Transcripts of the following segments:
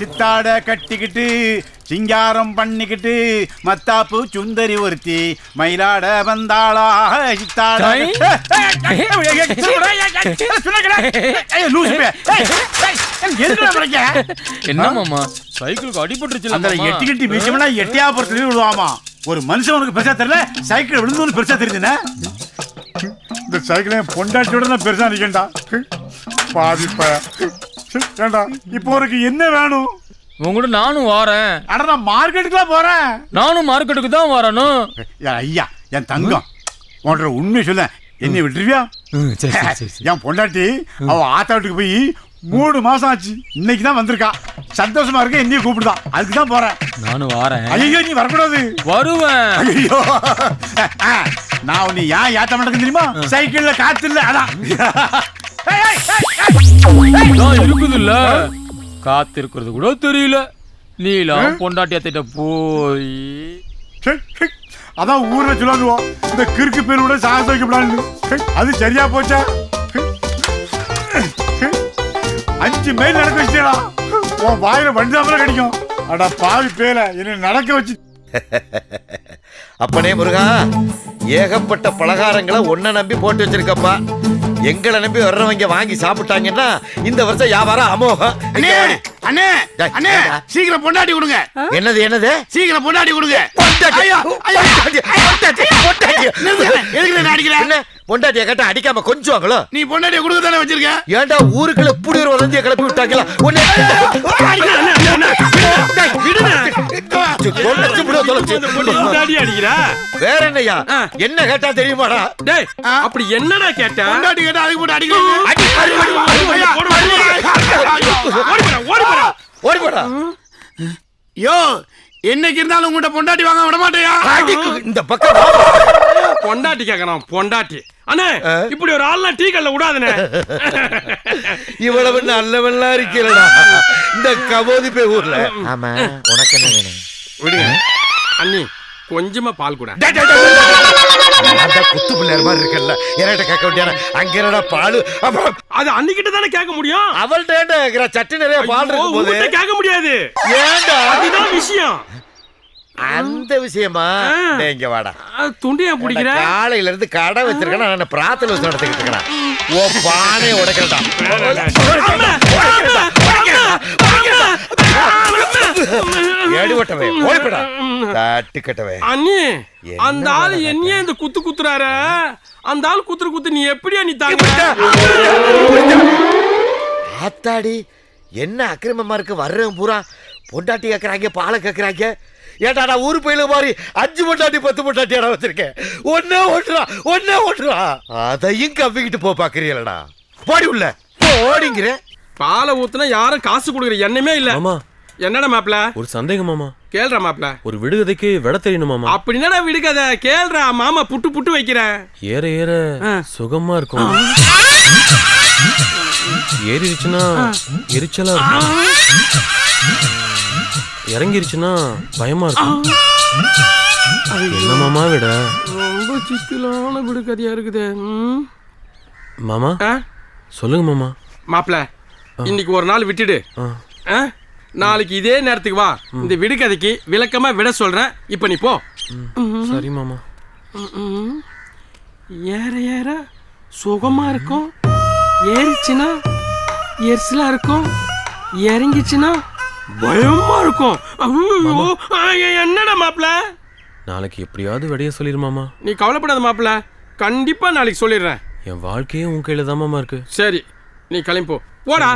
சித்தாட கட்டிக்கிட்டு சிங்காரம் பண்ணிக்கிட்டு மத்தாப்பு சுந்தரி ஒருத்தி மயிலாட வந்தாளா சித்தாட டேய். ஏய், ஏய், ஏய், ஏய், திரும்புடா, ஏய், ஏய், ஏய், சொன்னேன்ல. ஏய், லூசு பைய. ஏய், ஏய், எதுக்குடா முறைக்க? என்ன மாமா சைக்கிளுக்கு அடிபட்டுருச்சுல அந்த. எட்டி கட்டி வீசம்னா எட்டியாபுரத்துல விழுவாமா ஒரு மனுஷன் உனக்கு பெருசா தெரியல சைக்கிள் விழுந்து பெருசா தெரியுதுண்ணே இந்த சைக்கிள் பொண்டாட்டியோட நான் பெருசா நிக்கண்டா பாதிப்ப ஏண்டா இப்போ உனக்கு என்ன வேணும்? உங்கூட நானும் வாரேன். அட நான் மார்க்கெட்டுக்குலாம் போறேன். நானும் மார்க்கெட்டுக்கு தான் வரணும். ஐயா என் தங்கம். உன்ற உண்மையை சொல்ல என்னை விட்டுருவியா? என் பொண்டாட்டி அவ ஆத்தா வீட்டுக்கு போய் மூணு மாசம் ஆச்சு. இன்னைக்கு தான் வந்திருக்கா. சந்தோஷமா இருக்க என்னையும் கூப்பிடுதான் அதுக்கு தான் போறேன். நானும் வாரேன். ஐயோ நீ வரக்கூடாது. வருவேன். ஐயோ. நான் உன்னை ஏன் ஏத்த மாட்டேங்க தெரியுமா சைக்கிள்ல காத்து இல்ல அதான். இருக்குது இல்ல காத்து இருக்கிறது கூட தெரியல. நீலாம் பொண்டாட்டியத்திட்ட போய். சே, சே. அதான் ஊர்ல சொல்லுவோம் இந்த கிறுக்கு பேர் கூட சாகசம் வைக்கப்படாது அது சரியா போச்சா? அஞ்சு மைல் நடக்க வச்சிட்டா உன் வாயில வண்டிதாமல கிடைக்கும். அட பாவி பேல என்ன நடக்க வச்சு அப்பனே முருகா ஏகப்பட்ட பலகாரங்களை ஒன்ன நம்பி போட்டு வச்சிருக்கப்பா. எங்களை நம்பி வர்றவங்க வாங்கி சாப்பிட்டாங்கன்னா இந்த வருஷம் வியாபாரம் அமோகம். அண்ணே அண்ணே? சீக்கிரம் பொண்டாட்டி கொடுங்க. என்னது என்னது? சீக்கிரம் பொண்டாட்டி கொடுங்க. அடிக்கிறேன்? பொண்டாட்டிய கேட்டா அடிக்காம கொஞ்சுவாங்களோ நீ பொண்டாட்டியை கொடுக்க தானே வச்சிருக்க? ஏன்டா ஊருக்குள்ள இப்படி ஒரு வதந்திய கிளப்பி விட்டாங்களா? உன்னை வேற என்னய்யா ஆ. என்ன கேட்டா தெரியுமாடா? டேய் அப்படி என்னடா கேட்ட? பொண்டாட்டி கேட்டா அதுக்கு போட்டு அடிக்கிறீங்க போடா யோ என்னைக்கு இருந்தாலும் உங்கள்கிட்ட பொண்டாட்டி வாங்க விட மாட்டேயா? இந்த பக்கம். பொண்டாட்டி கேக்குறான் பொண்டாட்டி. அண்ணே? இப்படி ஒரு ஆள்லாம் டீ கல்ல விடாதனே இவ்வளவு நல்லவன்லாம் இருக்கலடா இந்த கபோதி போய் ஊர்ல. ஆமா உனக்கு என்ன வேணும்? விடுங்க. அண்ணி கொஞ்சமா பால் கூட. அந்த குத்து பிள்ளையார் மாதிரி இருக்கல்ல. என்கிட்ட கேட்க வேண்டியான? அங்க என்னடா பால்? அது அன்னிக்கிட்ட தானே கேட்க முடியும்? அவள்கிட்ட ஏன்டா? சட்டி நிறைய பால் இருக்கும் போது? கேட்க முடியாது. ஏன்டா? அதுதான் விஷயம். அந்த விஷயமா? இங்க வாடா. துண்டியா பிடிக்கிற? காலையில இருந்து கடை வச்சிருக்கேன். நான் பிரார்த்தனை வச்சு நடத்திக்கிட்டு இருக்கிறேன். ஓ பானை உடைக்கிறடா ஏடி ஓட்டவே ஓடிப்படா. தட்டு கட்டவே. அண்ணி என்ன அந்த ஆளு என்னையே இந்த குத்து குத்துறாரு? அந்த ஆள் குத்துற குத்து நீ எப்படியா நீ தாங்க? ஆத்தாடி என்ன அக்கிரமமா இருக்கு? வர்றவன் பூரா பொண்டாட்டி கேக்குறாங்க பாலை கேக்குறாங்க. ஏட்டா நான் ஊரு போயில மாதிரி அஞ்சு பொண்டாட்டி பத்து பொண்டாட்டி இடம் வச்சிருக்கேன் ஒன்னே ஓட்டுறா ஒன்னே ஓட்டுறா அதையும் கவ்விக்கிட்டு போ பாக்குறீங்களடா. போடி உள்ள. போடிங்கிற. பாலை ஊத்துனா யாரும் காசு கொடுக்குற எண்ணமே இல்ல. மாமா என்னடா மாப்ள ஒரு சந்தேகம் மாமா. கேள்றா மாப்ள ஒரு விடுகதைக்கு விட தெரியணும் மாமா. அப்படின்னா விடுக்காத கேள்றா மாமா புட்டு புட்டு வைக்கிறேன். ஏற ஏற. சுகமா இருக்கும். ஏறிடுச்சுன்னா எரிச்சலா இருக்கும். இறங்கிருச்சுன்னா பயமா இருக்கும். என்ன மாமா விட? ரொம்ப சிக்கலான விடுக்கதையா இருக்குது. மாமா? சொல்லுங்க மாமா. மாப்ள இன்னைக்கு ஒரு நாள் விட்டுடு. ஆ. நாளைக்கு இதே நேரத்துக்கு வா. இந்த விடுகதைக்கு விளக்கமா விட சொல்றேன். இப்ப நீ போ. சரி மாமா. ஏற ஏற. சுகமா இருக்கும். ஏறிச்சுன்னா எரிசலா இருக்கும். இறங்கிச்சுன்னா பயமா இருக்கும். என்னடா மாப்ள நாளைக்கு எப்படியாவது விடைய சொல்லிடு மாமா. நீ கவலைப்படாத மாப்ள கண்டிப்பா நாளைக்கு சொல்லிடுறேன். என் வாழ்க்கையே உன் கையில தான் மாமா இருக்கு. சரி நீ கிளம்பி போடா.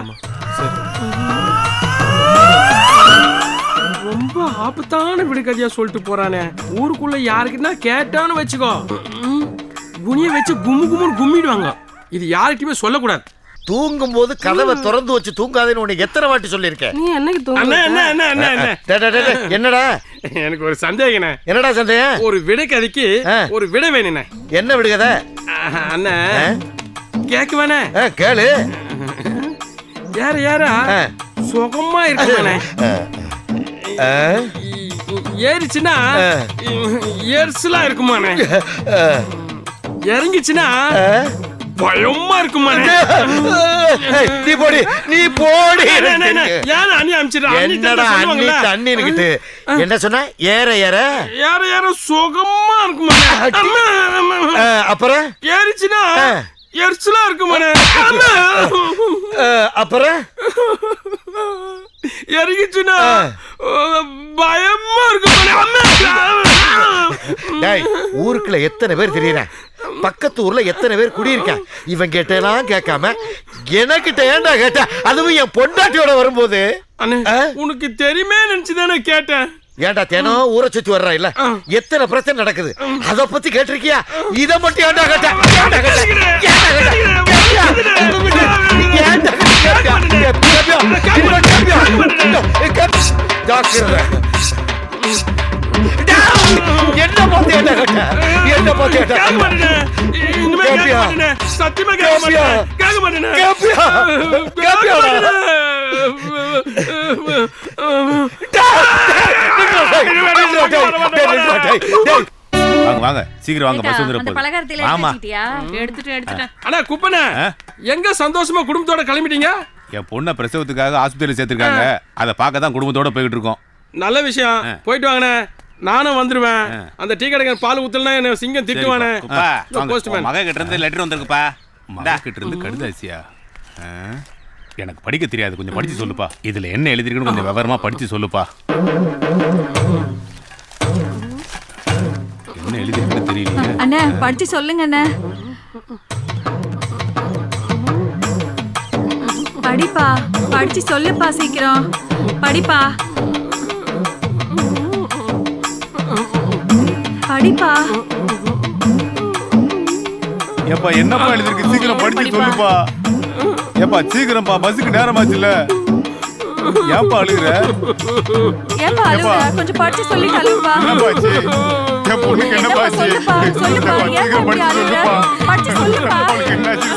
ரொம்ப ஆபத்தான விடுகதையா சொல்லிட்டு போறானே. ஊருக்குள்ள யாருக்குன்னா கேட்டான்னு வச்சுக்கோ. ம், குனிய வச்சு கும்மு கும்முன்னு கும்மிடுவாங்க. இது யார்கிட்டயுமே சொல்லக்கூடாது. தூங்கும் போது கதவை திறந்து வச்சு தூங்காதேன்னு உனக்கு எத்தனை வாட்டி சொல்லியிருக்கேன்? நீ என்னைக்கு அண்ணா தூங்க என்னடா? எனக்கு ஒரு சந்தேகண்ணே. என்னடா சந்தேகம்? ஒரு விடுகதைக்கு ஆ. ஒரு விடை வேணுண்ணே. என்ன விடுகதை? ஆஹா, அண்ணே ஆ? கேட்க வேணே. ஆ, கேளு. ஏற ஏற ஆ. சுகமா இருக்குமாண்ணே. ஆ? ஏறிச்சுன்னா. எரிசலா இருக்குமாண்ணே. ஆ. இறங்கிச்சுன்னா? பயமா இருக்குமாண்ணே. ஏய், நீ போடி நீ போடி. அண்ணே, அண்ணே, ஏன் அண்ணி என்னடா? தண்ணி இருக்கிட்டு என்ன சொன்ன? ஏற ஏற. ஏற ஏற சுகமா. ஆ, அப்புறம்? ஏறிச்சுன்னா. எரிச்சலா. ஆ, அப்புறம்? இறங்கிச்சுன்னா ஆ. பயமா. அம்மா. டேய் ஊருக்குள்ள எத்தனை பேர் தெரியறேன் பக்கத்து ஊர்ல எத்தனை பேர் குடியிருக்கேன் இவன் கேட்டெல்லாம் கேட்காம எனக்கிட்ட ஏன்டா கேட்ட? அதுவும் என் பொண்டாட்டியோட வரும்போது? உனக்கு தெரியுமே நினைச்சுதானே கேட்டேன். ஏன்டா தினம் ஊரை சுத்தி வர்றா இல்ல. எத்தனை பிரச்சனை நடக்குது? அத பத்தி கேட்டிருக்கியா? இத மட்டும் ஏன்டா கேட்ட? ஏன்டா கேட்ட? கேப்பியா? கேப்பியா? டேய், என்ன பார்த்து என்ன கேட்ட என்ன பார்த்து கேட்ட கேட்க கேப்பியா? மாட்டேனே. சத்தியமா கேட்க கேப்பியா? மாட்டேனே. கேட்க மாட்டேனே. கேப்பியா? கேட்க கேப்பியாடா? வாங்க வாங்க. சீக்கிரம் வாங்க பஸ் அந்த வந்துடும் பலகாரத்தில ஆமா. எடுத்துட்டியா எடுத்துட்டு எடுத்துட்டேன் அண்ணா குப்பனே எங்க சந்தோஷமா குடும்பத்தோட கிளம்பிட்டீங்க? என் பொண்ணை பிரசவத்துக்காக ஆஸ்பத்திரியில் சேர்த்திருக்காங்க. அதை பார்க்க தான் குடும்பத்தோட போய்கிட்டு இருக்கோம். நல்ல விஷயம். போயிட்டு வாங்கண்ணே. நானும் வந்துருவேன். அந்த டீ கடைக்கார பால் ஊத்தலனா என்ன சிங்கம் திட்டுவானே. உன் மகன் கிட்ட இருந்து லெட்டர் வந்திருக்குப்பா. மகன் கிட்ட இருந்து கடுதாசியா? ஆ? எனக்கு படிக்க தெரியாது. கொஞ்சம் படிச்சு சொல்லுப்பா. இதுல என்ன எழுதிருக்குன்னு கொஞ்சம் விவரமா படிச்சு சொல்லுப்பா. தெரியலையே அண்ணே படிச்சு சொல்லுங்க அண்ணே படிப்பா படிச்சு சொல்லுப்பா சீக்கிரம். படிப்பா. படிப்பா. ஏப்பா என்னப்பா எழுதிருக்கு சீக்கிரம் படிச்சு சொல்லுப்பா. ஏப்பா சீக்கிரம்ப்பா பஸ்ஸுக்கு நேரமாச்சுல்ல. ஏப்பா அழுகுற? ஏன்பா அழுகுற? கொஞ்சம் படிச்சு சொல்லி கழுவுப்பா என் பொண்ணுக்கு படிச்சு சொல்லுப்பா. அவளுக்கு என்னாச்சு.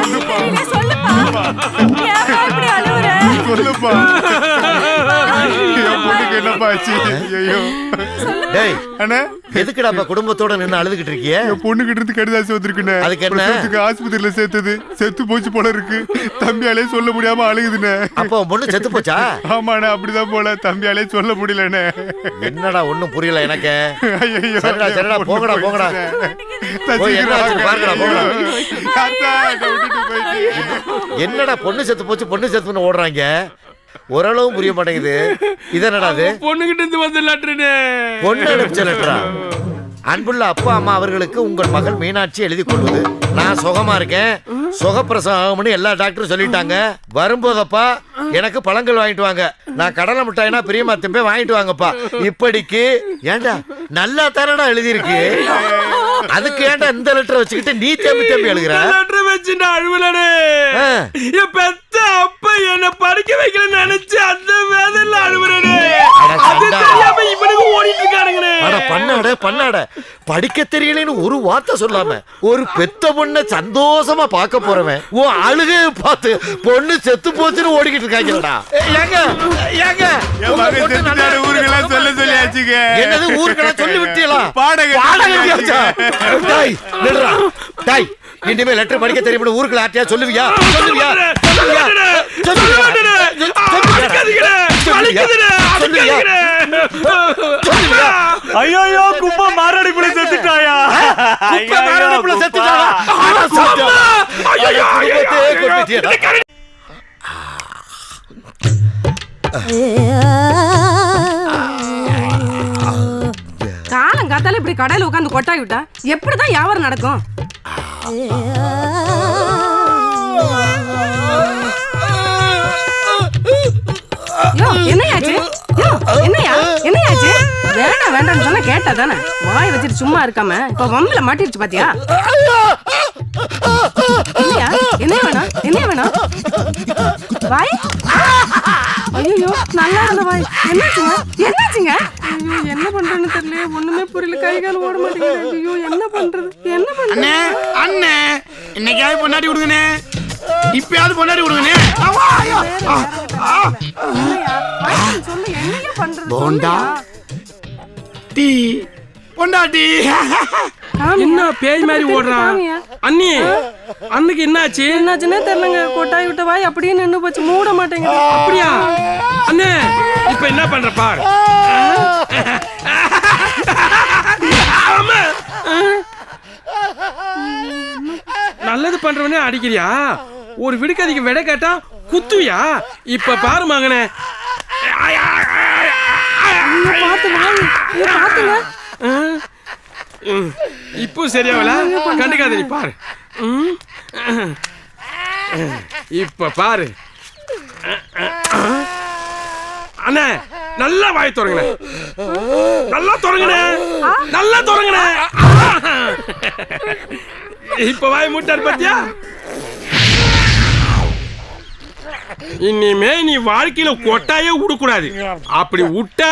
சொல்லுப்பா. சொல்லுப்பா இப்படி அழுகுற சொல்லுப்பா. என்னப்பா ஆச்சு? ஐயோ டேய் அண்ணே? எதுக்குடாப்பா குடும்பத்தோட நின்னு அழுதுகிட்டு இருக்கிய? என் பொண்ணுகிட்ட இருந்து கடிதாசி வந்திருக்குண்ணே. அதுக்கு என்ன? ஆஸ்பத்திரியில சேர்த்தது. செத்து போச்சு போல இருக்கு. தம்பியாலே சொல்ல முடியாம அழுகுதுண்ணே. அப்போ பொண்ணு செத்து போச்சா? ஆமாண்ணே அப்படிதான் போல. தம்பியாலே சொல்ல முடியலண்ணே. என்னடா ஒண்ணும் புரியல எனக்கு. ஐயையோ, சரிடா, சரிடா, போங்கடா, போங்கடா. என்னடா பொண்ணு செத்து போச்சு பொண்ணு செத்துன்னு ஓடுறாங்க? ஓரளவும் புரிய மாட்டேங்குது. இது என்னடா அது பொண்ணுகிட்ட இருந்து வந்த லெட்டருனே பொண்ணு அனுப்பிச்ச லெட்டரா அன்புள்ள அப்பா அம்மா அவர்களுக்கு உங்கள் மகள் மீனாட்சி எழுதி கொள்வது நான் சுகமா இருக்கேன். சுகப்பிரசவம் ஆகும்னு எல்லா டாக்டரும் சொல்லிட்டாங்க. வரும்போதப்பா எனக்கு பழங்கள் வாங்கிட்டு வாங்க. நான் கடலை மிட்டாய்னா பிரியமா திரும்ப வாங்கிட்டு வாங்கப்பா. இப்படிக்கு ஏண்டா? நல்லா தானடா எழுதியிருக்கு. அதுக்கு ஏன்டா இந்த லெட்டரை வச்சுக்கிட்டு நீ தேம்பி தேம்பி எழுதுற லெட்டர் வச்சு நான் அழுவலனே. என் பெத்த அப்பா என்ன படிக்க வைக்கல நினைச்சு அந்த வேதனையில அழுவுறனே அட அது. தெரியாம இவனுக்கு ஓடிட்டு இருக்கானுங்கண்ணே அட பண்ணாட பண்ணாட. படிக்க தெரியலன்னு ஒரு வார்த்தை சொல்லாம ஒரு பெத்த பொண்ணை சந்தோஷமா பார்க்க போறவன் உன் அழுகைய பார்த்து பொண்ணு செத்து போச்சுன்னு ஓடிக்கிட்டு இருக்காங்கடா. ஏங்க ஏங்க ஊருக்கெல்லாம் சொல்ல சொல்லியாச்சுங்க. என்னது ஊருக்கெல்லாம் சொல்லி விட்டீங்களா? பாடகை பாடகை டேய் இனிமே லெட்டர் படிக்க தெரியும் ஊருக்குள்ள ஆட்டியா? சொல்லுவியா? சொல்லுவியா? ஐயோ குப்பை மாரடைப்புல செத்துட்டாயா? குப்பை மாரடைப்புல சத்தியம். அட குடும்பத்தையே. காலம் காத்தால இப்படி கடையில உட்காந்து கொட்டாய் விட்டா எப்படிதான் வியாபாரம் நடக்கும்? என்னையாச்சு? என்னையா? என்னையாச்சு? வேண்டாம் வேண்டாம்னு சொன்னா கேட்டா தானே? வாய் வச்சுட்டு சும்மா இருக்காம இப்ப வம்புல மாட்டிருச்சு பாத்தியா? என்ன வேணும் என்ன வேணும் வாய் ஐயோ நல்லா இருந்த வாய் என்னாச்சுங்க என்னாச்சுங்க ஐயோ என்ன பண்றேன்னு தெரியல ஒண்ணுமே புரியல கை கால் ஓட மாட்டேங்குது ஐயோ என்ன பண்றது என்ன பண்றது அண்ணே அண்ணே இன்னைக்காவது பொண்டாட்டி விடுங்கண்ணே இப்பயாவது பொண்டாட்டி விடுங்கண்ணே சொல்லு பண்றது போண்டா. டீ பொண்டாட்டி? என்ன பேய் மாதிரி ஓடுறான்? அண்ணி அன்னைக்கு என்னாச்சு? என்னாச்சுன்னே தெரியலங்க. கொட்டாய் விட்ட வாய் அப்படியே நின்னு போச்சு. மூட மாட்டேங்குது. அப்படியா? அண்ணே இப்ப என்ன பண்ற பார்? ஆமா. நல்லது பண்றவனே அடிக்கிறியா? ஒரு விடுக்கதைக்கு விடை கேட்டா குத்துவியா? இப்ப பாரு மகனே. பார்த்து ம். இப்போ சரியாவல கண்டுக்காத நீ பாரு ம். இப்ப பாரு அண்ணே நல்லா வாய் தொடங்கின நல்லா தொடங்கின நல்லா தொடங்கின இப்ப வாய் மூட்டார் பத்தியா இனிமே நீ வாழ்க்கையில கொட்டாயே விடக்கூடாது அப்படி விட்ட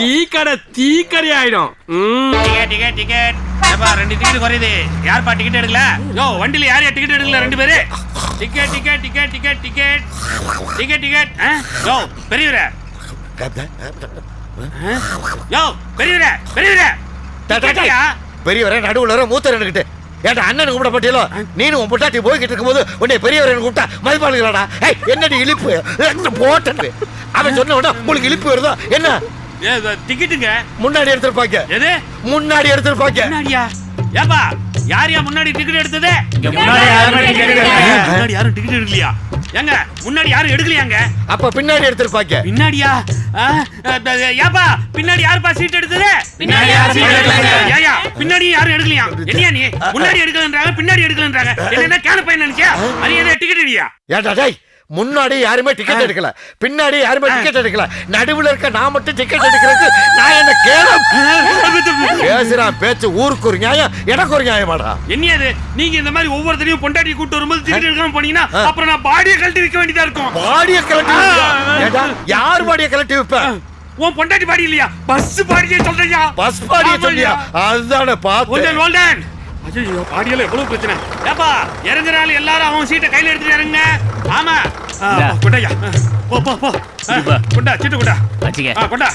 தீக்கடை தீக்கடை ஆயிடும் ம். டிக்கெட் டிக்கெட் டிக்கெட் ரெண்டு டிக்கெட் குறையுது. யார்ப்பா டிக்கெட் எடுக்கல? யோ வண்டியில யார் யார் டிக்கெட் எடுக்கல ரெண்டு பேரு? Ticket ticket ticket ticket ticket ticket ticket யோ பெரியவரே. யோ பெரியவரே பெரியவரே. பெரியவரே நடுவுல வர மூத்தர் எனக்கிட்டு ஏன்டா அண்ணன் கூப்பிட பட்டியலோ? நீனும் உன் பொட்டாட்டி போய்கிட்டு இருக்கும்போது உன்னை பெரியவர் கூப்பிட்டா மதிப்பாளுங்களாடா ஏய் என்னடி இழிப்பு? போட்டது. அவன் சொன்ன உடனே உங்களுக்கு இழிப்பு வருதோ? என்ன? ஏ, டிக்கெட்டுங்க முன்னாடி எடுத்திருப்பாங்க எது? முன்னாடி எடுத்திருப்பாங்க முன்னாடியா? ஏப்பா யார் யா முன்னாடி டிக்கெட் எடுத்தது. முன்னாடி யாரும் டிக்கெட் எடுக்கலையா? ஏங்க முன்னாடி யாரும் எடுக்கலையாங்க? அப்ப பின்னாடி எடுத்திருப்பாங்க பின்னாடியா? ஏப்பா பின்னாடி யாருப்பா சீட் எடுத்தது? பின்னாடி. ஏயா பின்னாடி யாரும் எடுக்கலையா? என்னையா நீ? முன்னாடி எடுக்கலன்றாங்க பின்னாடி எடுக்கலன்றாங்க. என்ன கேன பையன் நினைச்சியா அது என்ன டிக்கெட் இல்லையா ஏன்டா டேய் முன்னாடி யாருமே டிக்கெட் எடுக்கல. பின்னாடி யாருமே டிக்கெட் எடுக்கல. நடுவுல இருக்க நான் மட்டும் டிக்கெட் எடுக்கிறதுக்கு நான் என்ன கேளம்? பேசுறான் பேச்சு. ஊருக்கு ஒரு நியாயம் எனக்கு ஒரு நியாயமாடா. என்னையா இது நீங்க இந்த மாதிரி ஒவ்வொருத்தரையும் பொண்டாட்டி கூட்டு வரும்போது டிக்கெட் எடுக்காம போனீங்கன்னா அப்புறம் நான் பாடியை கழட்டி வைக்க வேண்டியதா இருக்கும். பாடிய? ஏடா யார் பாடிய கலட்டி வைப்ப? உன் பொண்டாட்டி பாடி இல்லையா? பஸ் பாடியே சொல்றியா? பஸ் பாடிய சொல்லியா? அதுதானே ஓல்டன் ஐயோ பாடியில எவ்வளவு பிரச்சனை? ஏப்பா இறங்குறாள் எல்லாரும் அவன் சீட்டை கையில எடுத்துட்டு இறங்குங்க. ஆமா. கொண்டாயா போ போ போ கொண்டா சீட்டு கொண்டா. வச்சுக்க. ஆ, கொண்டா.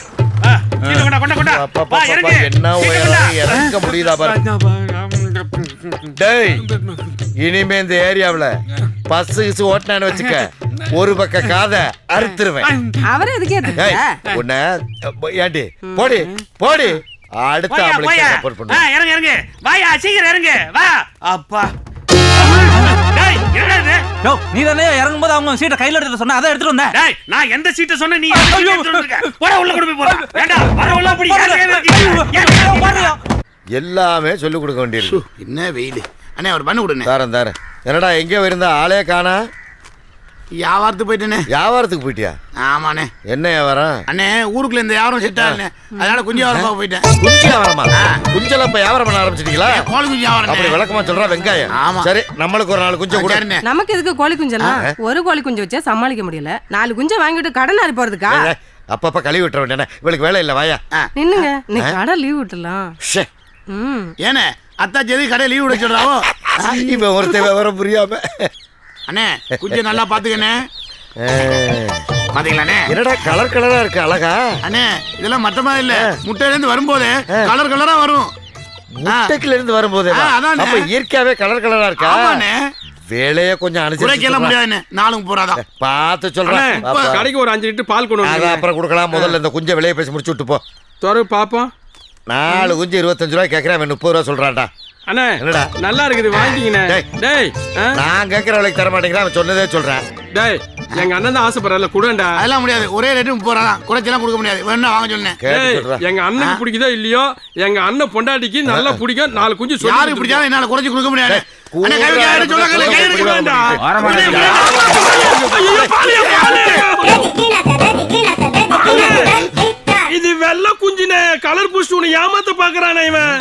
இறங்கு. என்ன. இறங்க முடியுதா பாரு. டேய் இனிமே இந்த ஏரியாவுல பஸ் கிசு ஓட்டினான்னு வச்சுக்க ஒரு பக்க காதை அறுத்துருவேன். அவரே எதுக்கே ஏய் உன்னை ஏண்டி போடி போடி. அடுத்த போயா. சப்போர்ட் ஆ, பண்ணு இறங்கு இறங்கு. வாயா சீக்கிரம் இறங்கு. வா. அப்பா. டேய் என்னடா இது? யோ நீ தானே இறங்கும்போது அவங்க சீட்டை கையில எடுத்து சொன்ன அதை எடுத்துட்டு வந்தேன் டேய் நான் எந்த சீட்டை சொன்ன நீ எடுத்துட்டு? போடா உள்ள கொண்டு போய் போடா. ஏண்டா அப்படி இருக்கீங்க? எல்லாமே சொல்லிக் கொடுக்க வேண்டியது என்ன வெயில்? அண்ணே ஒரு பண்ணு விடுண்ணே தாரேன் தாரேன். என்னடா எங்கேயோ இருந்தா ஆளே காணா. வியாபாரத்துக்கு போயிட்டேனே. வியாபாரத்துக்கு போயிட்டியா? ஆமாண்ணே. என்ன வியாபாரம்? அண்ணே ஊருக்குள்ள இந்த வியாபாரம் செட் ஆகல அதனால குஞ்சு வியாபாரம் போயிட்டேன். குஞ்சு வியாபாரமா? குஞ்சல இப்ப வியாபாரம் பண்ண ஆரம்பிச்சிட்டீங்களா? கோழி குஞ்சு அப்படி வியாபாரம் விளக்கமா சொல்றா வெங்காயம். ஆமா. சரி நம்மளுக்கு ஒரு நாலு குஞ்சு கூட. நமக்கு எதுக்கு கோழி குஞ்செல்லாம்? ஒரு கோழி குஞ்சு வச்சா சமாளிக்க முடியல. நாலு குஞ்சை வாங்கிட்டு கடன் அரி போறதுக்கா? அப்பப்ப கழுவி விட்டுற வேண்டியன இவளுக்கு வேலை இல்ல வாயா. நின்னுங்க இன்னைக்கு கடை லீவ் விட்டுலாம் ஏண்ணே அத்தாச்சி எதுக்கு கடையில் லீவ் விட சொல்றாவோ? இவன் ஒருத்தன் விவரம் புரியாம. அண்ணே குஞ்சு நல்லா பாத்துக்கண்ணே. பாத்தீங்களாண்ணே? என்னடா கலர் கலரா இருக்கு அழகா? அண்ணே இதெல்லாம் மாதிரி இல்ல. முட்டையில இருந்து வரும்போது கலர் கலரா வரும். முட்டைக்குல இருந்து வரும்போதே. அப்ப இயற்கையாவே கலர் கலரா இருக்கா? வேலைய கொஞ்சம் அனுசரிச்சு முடியாதுண்ணே. நாளும் போறாதான் பார்த்து சொல்றேன் கடைக்கு ஒரு அஞ்சு லிட்டர் பால் கொண்டு அத அப்புறம் கொடுக்கலாம். முதல்ல இந்த குஞ்சை விலைய பேசி முடிச்சு விட்டு போ. துறை பாப்போம். நாலு குஞ்சு இருபத்தஞ்சு ரூபாய் கேட்கறேன் அவன் முப்பது ரூபா சொல்றான்டா. அண்ணே என்னடா? நல்லா இருக்குது வாங்கிக்கினே. டேய். நான் கேட்கற விலைக்கு தர மாட்டேங்கிறான் அவன் சொன்னதே சொல்றேன் டேய் எங்க அண்ணன் தான் ஆசைப்படுறல குடண்டா அதெல்லாம் முடியாது. ஒரே ரேட்டு முப்பது ரூபா தான் குறைச்செல்லாம் கொடுக்க முடியாது. வேணா வாங்க சொன்னேன் எங்க அண்ணனுக்கு பிடிக்குதோ இல்லையோ எங்க அண்ணன் பொண்டாட்டிக்கு நல்லா பிடிக்கும். நாலு குஞ்சு சொல்லி யாருக்கு பிடிச்சாலும் என்னால குறைச்சு கொடுக்க முடியாது. அண்ணே, இது வெள்ள குஞ்சுனே கலர் பூஸ்ட் உன்னை ஏமாத்த பாக்குறானே இவன்.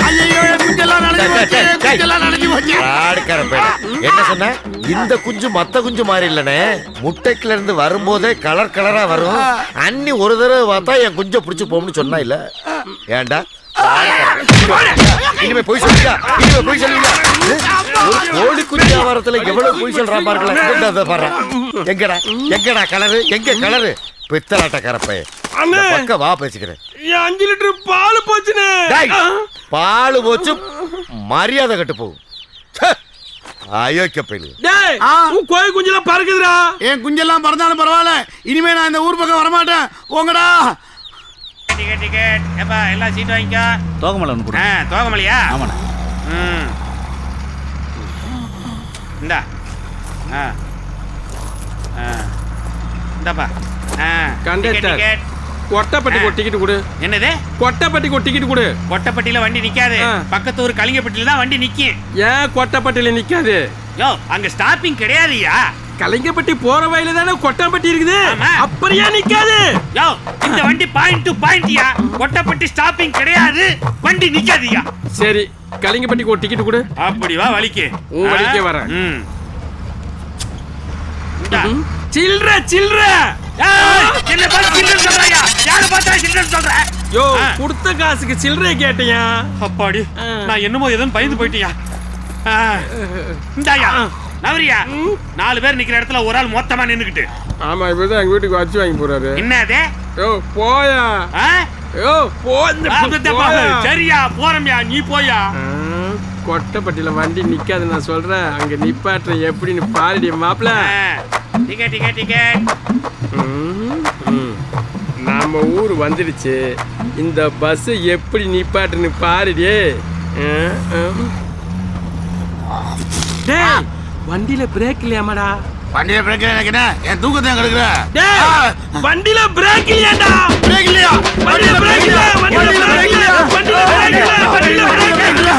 என்ன சொன்ன? இந்த குஞ்சு மத்த குஞ்சு மாதிரி இல்லனே முட்டைக்குல இருந்து வரும்போதே கலர் கலரா வரும். அன்னி ஒரு தடவை பார்த்தா என் குஞ்ச புடிச்சு போகும்னு சொன்னா இல்ல. ஏன்டா? இனிமே போய் சொல்லியா இனிமே போய் ஒரு கோழி குஞ்சு வியாபாரத்துல எவ்வளவு போய் சொல்றான் பாருங்களேன். பாரு எங்கடா? எங்கடா கலரு எங்க கலரு பித்தலாட்ட கரப்பை அண்ணே. பக்க வா பேசிக்கிறேன். என் அஞ்சு லிட்டர் பால் போச்சுனே டேய், பால் போச்சு மரியாதை கட்டு போகும். அயோக்கிய பயிலு டேய் ஆ. உன் கோயில் குஞ்செல்லாம் பறக்குதுடா. என் குஞ்செல்லாம் பறந்தாலும் பரவாயில்ல. இனிமே நான் இந்த ஊர் பக்கம் வரமாட்டேன். போங்கடா. டிக்கெட் டிக்கெட் ஏப்பா எல்லா சீட் வாங்கிக்கோ. தோகமலை ஒன்று கொடு. ஆ தோகமலையா? ஆமாண்ணே. ம். இந்தா. ஆ. ஆ. இந்தாப்பா. ஆ. டிக்கெட் டிக்கெட் கொட்டைப்பட்டிக்கு ஒரு டிக்கெட் கொடு. என்னது? கொட்டைப்பட்டிக்கு ஒரு டிக்கெட் கொடு. கொட்டப்பட்டியில வண்டி நிக்காது. பக்கத்து ஊர் கலிங்கப்பட்டியில தான் வண்டி நிக்கும் ஏன் கொட்டைப்பட்டியில நிக்காது? யோ அங்க ஸ்டாப்பிங் கிடையாதுயா? கலிங்கப்பட்டி போற வயல தானே கொட்டாம்பட்டி இருக்குது? ஏன் நிக்காது? யோ இந்த வண்டி பாயிண்ட் டு பாயிண்ட்யா கொட்டப்பட்டி ஸ்டாப்பிங் கிடையாது. வண்டி நிக்காதுயா? சரி கலிங்கப்பட்டிக்கு ஒரு டிக்கெட் கொடு. அப்படி வா வலிக்கு. உன் வழிக்கே வரேன். சில்ற சில்ற என்ன பார்த்து சில்லறை சொல்றாயா யாரை பார்த்தா சில்லறை சொல்ற யோ. கொடுத்த காசுக்கு சில்லறைய கேட்டியா? அப்பாடி ஆ. நான் என்னமோ எதுவும் பயந்து போயிட்டியா. இந்தாயா நவரியா நாலு பேர் நிக்கிற இடத்துல ஒரு ஆள் மொத்தமா நின்னுக்கிட்டு. ஆமா இப்பதான் எங்க வீட்டுக்கு வச்சு வாங்கி போறாரு. என்னது யோ போயா. ஆ? யோ போ. சரியா போறோம்யா நீ போயா. ஆ, கொட்டைப்பட்டியில வண்டி நிக்காது நான் சொல்றேன். அங்க நிப்பாட்டுற எப்படின்னு பாருடி மாப்பிள டிக்கெட் டிக்கெட் டிக்கெட் நம்ம ஊர் வந்துடுச்சு. இந்த பஸ் எப்படி நிப்பாட்டுன்னு பாருடி. ஆ, ஆ. டேய் வண்டியில பிரேக் இல்லையாமாடா? வண்டியில பிரேக் என்ன? என் தூக்கத்தை கெடுக்கிற? டேய் வண்டியில பிரேக் இல்லையாடா? பிரேக் இல்லையா? வண்டியில பிரேக் இல்ல வண்டியில பிரேக் இல்ல. வண்டியில பிரேக் இல்ல வண்டியில பிரேக் இல்ல.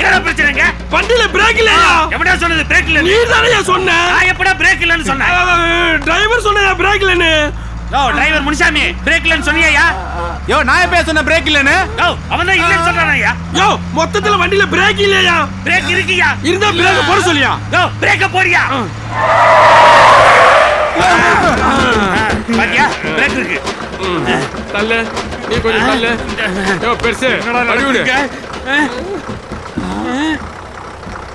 என்ன பிரச்சனைங்க? வண்டியில பிரேக் இல்லையா எப்படா சொன்னது பிரேக் இல்ல நீ தானே சொன்ன? நான் எப்படா பிரேக் இல்லன்னு சொன்னேன்? டிரைவர் சொன்ன பிரேக் இல்லைன்னு. யோ டிரைவர் முனிசாமி பிரேக் இல்லன்னு சொன்னியா யோ நான் எப்ப சொன்ன பிரேக் இல்லைன்னு? யோ அவன் தான் இல்லன்னு சொல்றானயா யோ மொத்தத்துல வண்டியில பிரேக் இல்லையா? பிரேக் இருக்கியா? இருந்தா பிரேக் போட சொல்லியா? யோ பிரேக்க போடியா? பாத்தியா? பிரேக் இருக்கு. தள்ளு. நீ கொஞ்சம் தள்ளு. யோ பெருசு விடு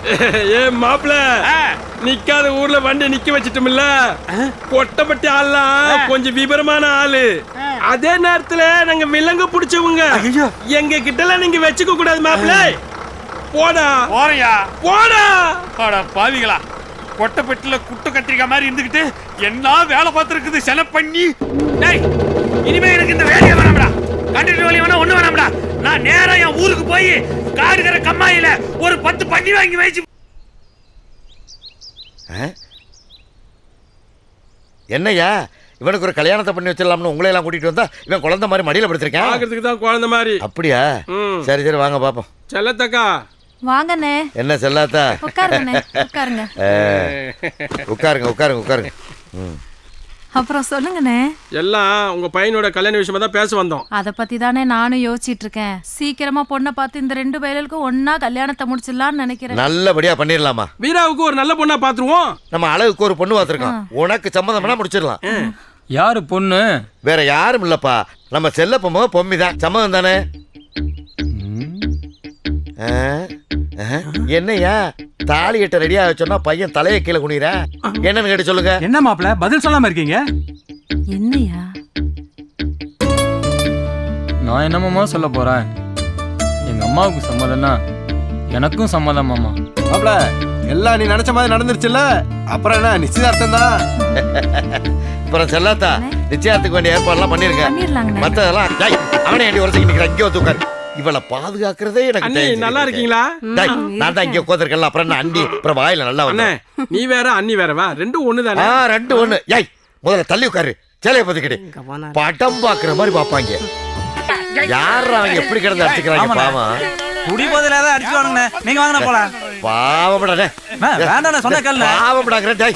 ஏ மாப்பிள. நிக்காத ஊர்ல வண்டி நிக்க வச்சிட்டோம்ல. கொட்டப்பட்டி ஆள்லாம் கொஞ்சம் விபரமான ஆளு. அதே நேரத்துல நாங்க விலங்கு பிடிச்சவங்க. எங்க கிட்டலாம் நீங்க வச்சுக்க கூடாது மாப்பிள. போடா. போறியா? போடா. அட பாவிகளா. கொட்டப்பட்டில குட்டு கத்திரிக்காய் மாதிரி இருந்துகிட்டு என்ன வேலை பார்த்துருக்குது செல பண்ணி டேய் இனிமே எனக்கு இந்த வேலையை வேணாம்டா. வேலையை வேணா ஒண்ணு வேணாம்டா நான் நேரா என் ஊருக்கு போய் காடுகிற கம்மாயில ஒரு பத்து பண்ணி வாங்கி வச்சு என்னய்யா? இவனுக்கு ஒரு கல்யாணத்தை பண்ணி வச்சிடலாம்னு உங்களை எல்லாம் கூட்டிட்டு வந்தா இவன் குழந்தை மாதிரி மடியில படுத்திருக்கேன். பாக்குறதுக்கு தான் குழந்தை மாதிரி. அப்படியா. சரி சரி வாங்க பாப்போம். செல்லத்தக்கா. வாங்கண்ணே. என்ன செல்லாத்தா? உட்காருங்க. உட்காருங்க உட்காருங்க உட்காருங்க. ம். அப்புறம் சொல்லுங்கண்ணே. எல்லாம் உங்க பையனோட கல்யாண விஷயமா தான் பேச வந்தோம். அத பத்தி தானே நானும் யோசிச்சிட்டு இருக்கேன் சீக்கிரமா பொண்ணை பார்த்து இந்த ரெண்டு பயலுக்கும் ஒன்னா கல்யாணத்தை முடிச்சிடலாம்னு நினைக்கிறேன். நல்லபடியா பண்ணிடலாமா? வீராவுக்கு ஒரு நல்ல பொண்ணா பாத்துருவோம் நம்ம அழகுக்கு ஒரு பொண்ணு பார்த்துருக்கோம். உனக்கு சம்மதம்னா முடிச்சிடலாம். யாரு பொண்ணு? வேற யாரும் இல்லப்பா. நம்ம செல்லப்பமோ பொம்மி தான் சம்மதம் தானே? ஆ? ஆ? என்னய்யா தாலி கட்ட ரெடியா வச்சோன்னா பையன் தலையை கீழே குனிற என்னன்னு கேட்டு சொல்லுங்க. என்ன மாப்பிள? பதில் சொல்லாம இருக்கீங்க? என்னையா? நான் என்னமாமா சொல்ல போறேன்? எங்க அம்மாவுக்கு சம்மதம்னா எனக்கும் சம்மதம் மாமா. மாப்ள எல்லாம் நீ நினைச்ச மாதிரி நடந்துருச்சுல்ல? அப்புறம் என்ன நிச்சயதார்த்தம் தான்? அப்புறம் செல்லாத்தா நிச்சயத்துக்கு வேண்டிய ஏற்பாடுலாம் மத்ததெல்லாம் டேய், அவனே ஏண்டி உரசிக்கு நிக்கிற? இங்கே வந்து உட்காரு. இவளை பாதுகாக்கிறதே எனக்கு அண்ணி நல்லா இருக்கு. இருக்கீங்களா? நான் தான் இங்கே உட்காந்துருக்கேன்ல அப்புறம் என்ன அண்டி அப்புறம் வாயில நல்லா அண்ணே வந்து நீ வேற அண்ணி வேறவா ரெண்டும் ஒண்ணு தானே ஆ ரெண்டு ஒண்ணு. ஏய் முதல்ல தள்ளி உட்காரு. சேலைய பத்திக்கிட்டு படம் பாக்குற மாதிரி பாப்பாங்க யார் அவங்க எப்படி கிடந்து அடிச்சுக்கிறாங்க. பாவம். குடி போதில் ஏதாவது அடிச்சு வாங்கண்ணே. நீங்க வாங்கினா போலாம். அண்ணா, வேண்டாண்ணே, சொன்னா கேளுண்ணே. பாவம்டாங்கிற டேய்.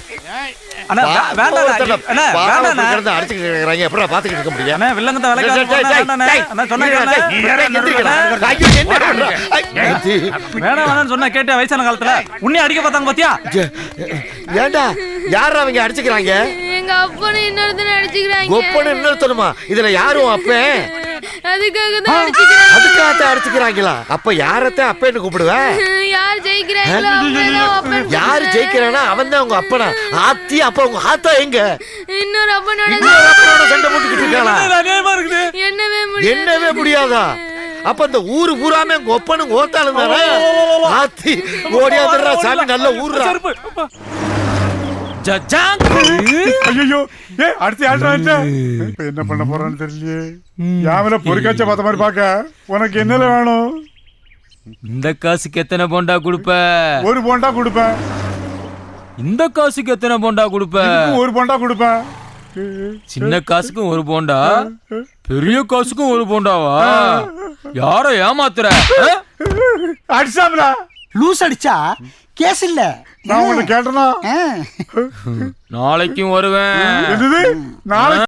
அண்ணா வே- வேண்டாண்ணே அண்ணா வேண்டாண்ணே. கிடந்து அடிச்சுக்கிட்டு இருக்கிறாங்க. எப்படி பாத்துக்கிட்டு இருக்க முடியும்? அண்ணா சொன்னா. ஐயோ, என்ன பண்ற? ஐ, வேணாம் வேணாம்னு சொன்னா கேட்ட வயசான காலத்துல. உன்னை அடிக்க பார்த்தாங்க பாத்தியா? ஏண்டா? யார் அவங்க அடிச்சுக்கிறாங்க? எங்க அப்பனை இன்னொருத்தனை அடிச்சுக்கிறாங்க. கொப்பன்னு இன்னொருத்தனுமா? இதுல யாரும் அப்பேன்? அதுக்காக தான் அடிச்சுக்கிறாங்க. அதுக்காக அடிச்சுக்கிறாங்களா? அப்ப யாரத்தான் அப்பேன்னு கூப்பிடுவ? யார் ஜெயிக்கிறாங்களோ யாரு ஜெயிக்கிறானா? அவன் தான் உங்க அப்பனா. ஆத்தி அப்ப உங்க ஆத்தா எங்க? இன்னொரு அப்பனோட இன்னொரு அப்பனோட சண்டை போட்டுக்கிட்டு இருக்காளா? என்னவே என்னவே முடியாதா? அப்ப இந்த ஊரு பூராமே உங்க ஒப்பனும் ஓத்தாலும் தானே? ஆத்தி ஓடியாந்துடுறா சாமி நல்ல ஊர்ரா. ஐயோ ஏ அடுத்து இப்ப என்ன பண்ண போறான்னு தெரியலையே. யாமல பொறுக்காச்ச பார்த்த மாதிரி பாக்க உனக்கு என்னல வேணும்? இந்த காசுக்கு எத்தனை போண்டா கொடுப்ப? ஒரு போண்டா கொடுப்பேன். இந்த காசுக்கு எத்தனை போண்டா கொடுப்ப? ஒரு போண்டா கொடுப்பேன். சின்ன காசுக்கும் ஒரு போண்டா? பெரிய காசுக்கும் ஒரு போண்டாவா? யார ஏமாத்துற? அடிச்சாமலா லூஸ் அடிச்சா கேஸ் இல்ல. நான் உன்னை கேட்டனா? நாளைக்கும் வருவேன். நாளைக்கு